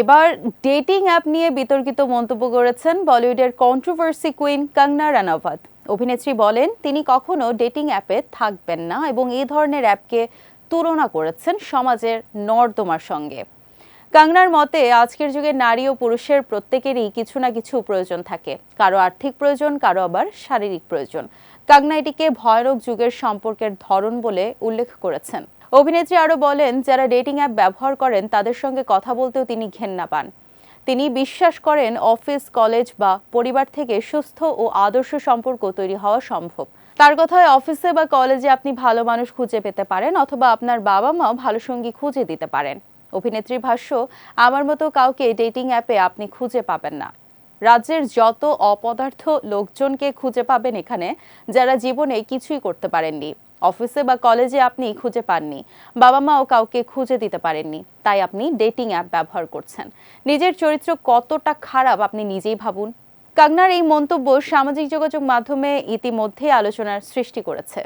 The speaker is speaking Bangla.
এবার ডেটিং অ্যাপ নিয়ে বিতর্কিত মন্তব্য করেছেন বলিউডের কন্ট্রোভার্সি কুইন কঙ্গনা রানাভাত অভিনেত্রী বলেন, তিনি কখনো ডেটিং অ্যাপে থাকবেন না এবং এই ধরনের অ্যাপকে তুলনা করেছেন সমাজের নর্দমার সঙ্গে। কাংনার মতে, আজকের যুগে নারী ও পুরুষের প্রত্যেকেরই কিছু না কিছু প্রয়োজন থাকে। কারও আর্থিক প্রয়োজন, কারও আবার শারীরিক প্রয়োজন। কাংনা এটিকে ভয়ানক যুগের সম্পর্কের ধরন বলে উল্লেখ করেছেন। অভিনেত্রী আরও বলেন, যারা ডেটিং অ্যাপ ব্যবহার করেন, তাদের সঙ্গে কথা বলতেও তিনি ঘেন্না পান। তিনি বিশ্বাস করেন অফিস কলেজ বা পরিবার থেকে সুস্থ ও আদর্শ সম্পর্ক তৈরি হওয়া সম্ভব। তার কথায় অফিসে বা কলেজে আপনি ভালো মানুষ খুঁজে পেতে পারেন, অথবা আপনার বাবা মাও ভালো সঙ্গী খুঁজে দিতে পারেন। অভিনেত্রী ভাষ্য, আমার মতো কাউকে ডেটিং অ্যাপে আপনি খুঁজে পাবেন না। রাজ্যের যত অপদার্থ লোকজনকে খুঁজে পাবেন এখানে, যারা জীবনে কিছুই করতে পারেননি। অফিসে বা কলেজে আপনি খুঁজে পাননি। বাবা মাও কাউকে খুঁজে দিতে পারেননি। তাই আপনি ডেটিং অ্যাপ ব্যবহার করছেন। নিজের চরিত্র কতটা খারাপ আপনি নিজেই ভাবুন। কাগনার এই মন্তব্য সামাজিক যোগাযোগ মাধ্যমে ইতিমধ্যেই আলোচনার সৃষ্টি করেছে।